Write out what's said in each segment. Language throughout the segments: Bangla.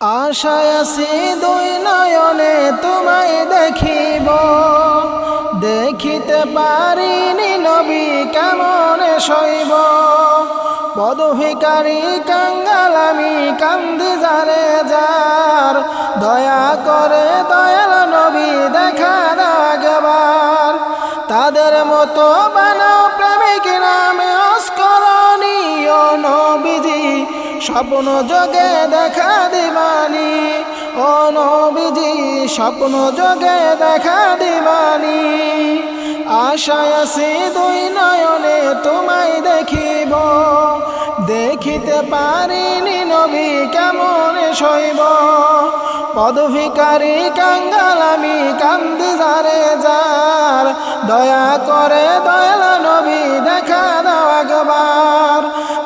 আশায় আছি দুই নয়নে তোমায় দেখিব। দেখিতে পারিনি নবী কেমন শৈব। পদভিকারী কাঙ্গাল আমি কান্দি যারে যার। দয়া করে দয়াল নবী দেখা দাগবার তাদের মতো বানাও প্রেমিক নামে অস্করণীয় নবীজি স্বপ্ন যোগে দেখা দিবানি। ও নবীজি, স্বপ্ন যোগে দেখা দিবানি। আশায় আছি দুই নয়নে তোমায় দেখিব। দেখিতে পারিনি নবী কেমন শৈব। পদভিকারী কাঙ্গাল আমি কান্দি যারে যার। দয়া করে দয়াল নবী, দেখা দাও একবার।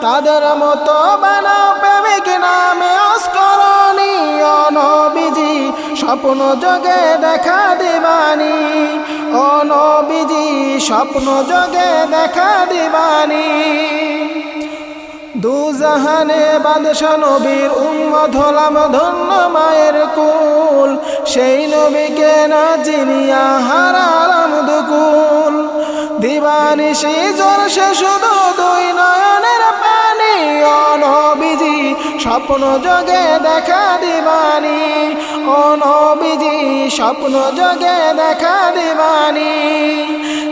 তাদের মতো বানাও প্রেমিক নামে অস্করণীয় নবীজি স্বপ্ন যোগে দেখা দিবানি। ও নবীজি স্বপ্ন যোগে দেখা দিবানি। দুজাহানে বাদশা নবীর উম্মত হলাম ধন্য মায়ের কুল। সেই নবীকে না চিনিয়া হারালাম দুকুল। দিবানিশি জোরসে শুধু দুই নয়নের স্বপ্ন যোগে দেখা দিবানি। অনবিজি স্বপ্ন যোগে দেখা দিবানি।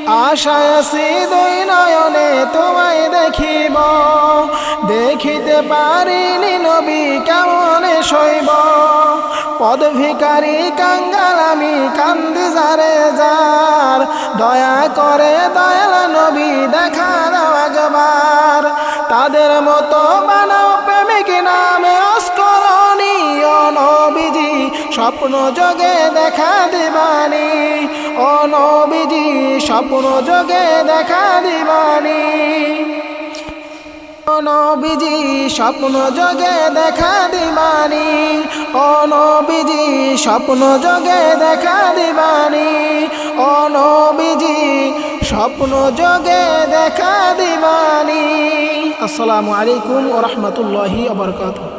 আশায় আছি দুই নয়নে তোমায় দেখিব। দেখিতে পারিনি নবী কেমন শৈব। পদভিকারী কাঙ্গাল আমি কান্দি যারে যার। দয়া করে দয়াল নবী, দেখা দাও একবার। তাদের মতো বানাও স্বপ্ন যোগে দেখা দিবানি। ও নবীজি, স্বপ্ন যোগে দেখা দিবানি। নবীজি, স্বপ্ন যোগে দেখা দিবানি। ও নবীজি, স্বপ্ন যোগে দেখা দিবানি। ও নবীজি, স্বপ্ন যোগে দেখা দিবানি। আসসালামু আলাইকুম ও রহমতুল্লাহি আবরকাতুহ